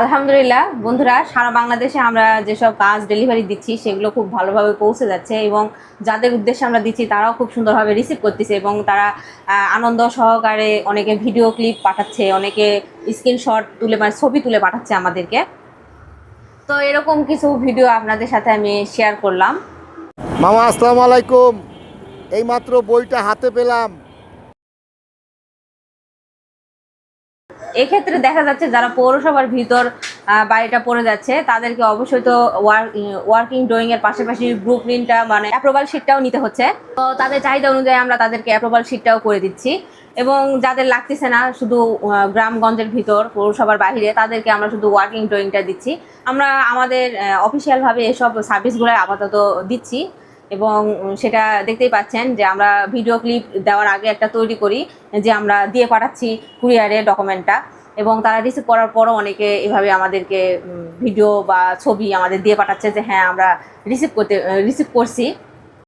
আলহামদুলিল্লাহ, বন্ধুরা, সারা বাংলাদেশে আমরা যেসব কাজ ডেলিভারি দিচ্ছি, সেগুলো খুব ভালোভাবে পৌঁছে যাচ্ছে এবং যাদের উদ্দেশ্যে আমরা দিচ্ছি, তারাও খুব সুন্দরভাবে রিসিভ করতেছে এবং তারা আনন্দ সহকারে অনেকে ভিডিও ক্লিপ পাঠাচ্ছে, অনেকে স্ক্রিনশট তুলে মানে ছবি তুলে পাঠাচ্ছে আমাদেরকে। তো এরকম কিছু ভিডিও আপনাদের সাথে আমি শেয়ার করলাম। মামা, আসসালামু আলাইকুম। এইমাত্র বইটা হাতে পেলাম। এক্ষেত্রে দেখা যাচ্ছে যারা পৌরসভার ভিতর বাড়িটা পড়ে যাচ্ছে, তাদেরকে অবশ্যই তো ওয়ার্কিং ড্রয়িং এর পাশাপাশি গ্রুপ প্রিন্টটা মানে অ্যাপ্রুভাল শিটটাও নিতে হচ্ছে। তো তাদের চাহিদা অনুযায়ী আমরা তাদেরকে অ্যাপ্রুভাল শিটটাও করে দিচ্ছি। এবং যাদের লাগতেছে না, শুধু গ্রামগঞ্জের ভিতর, পৌরসভার বাইরে তাদেরকে আমরা শুধু ওয়ার্কিং ড্রয়িংটা দিচ্ছি। আমরা আমাদের অফিসিয়ালভাবে এসব সার্ভিসগুলো আপাতত দিচ্ছি। এবং সেটা দেখতেই পাচ্ছেন যে আমরা ভিডিও ক্লিপ দেওয়ার আগে একটা তৈরি করি, যে আমরা দিয়ে পাঠাচ্ছি কুরিয়ারের ডকুমেন্টটা এবং তারা রিসিভ করার পরও অনেকে এভাবে আমাদেরকে ভিডিও বা ছবি আমাদের দিয়ে পাঠাচ্ছে যে হ্যাঁ আমরা রিসিভ করতে রিসিভ করছি।